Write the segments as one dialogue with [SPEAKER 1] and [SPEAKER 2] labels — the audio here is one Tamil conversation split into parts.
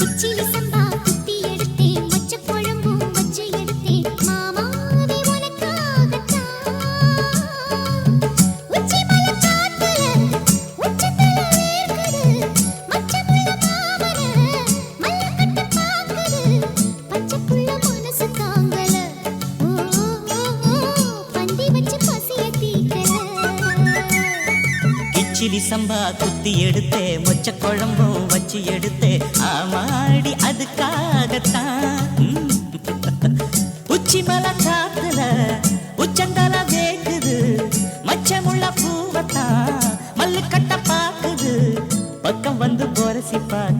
[SPEAKER 1] കിച്ചിലി സംഭ
[SPEAKER 2] கிச்சிலி சம்பா குத்தி எடுத்தே மொச்ச குழம்பும் வச்சு எடுத்தே. ஆமாடி அதுக்காகத்தான். உச்சி மலை காத்துல உச்சந்தல வேக்குது மச்சமுள்ள பூவத்தான் மல்லு கட்ட பாக்குது. பக்கம் வந்து போரசி பார்க்க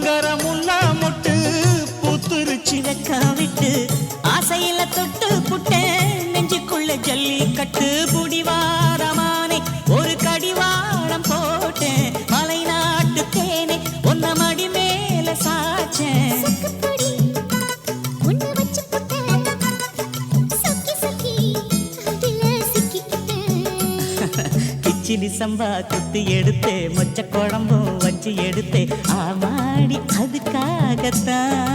[SPEAKER 2] ஆத்தங்கர முல்லா மொட்டு பூத்துருச்சி வெக்கா விட்டு. ஆசையில தொட்டு புட்டேன் நெஞ்சுக்குள்ள ஜல்லி கட்டு புடிவாரமானே ஒரு கடிவாளம் போட்டேன் மலை நாட்டு தேனே. ஒன்ன மடி மேல சாச்சேன். கிச்சிலி சம்பா குத்தி எடுத்தே மொச்ச குழம்பும் வச்சு எடுத்தே. ஆமாடி அதுக்காகத்தான்.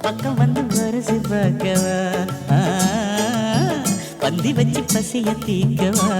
[SPEAKER 2] பக்கம் வந்து வரசு பார்க்கவா? பந்தி வச்சு பசிய தீக்கவா?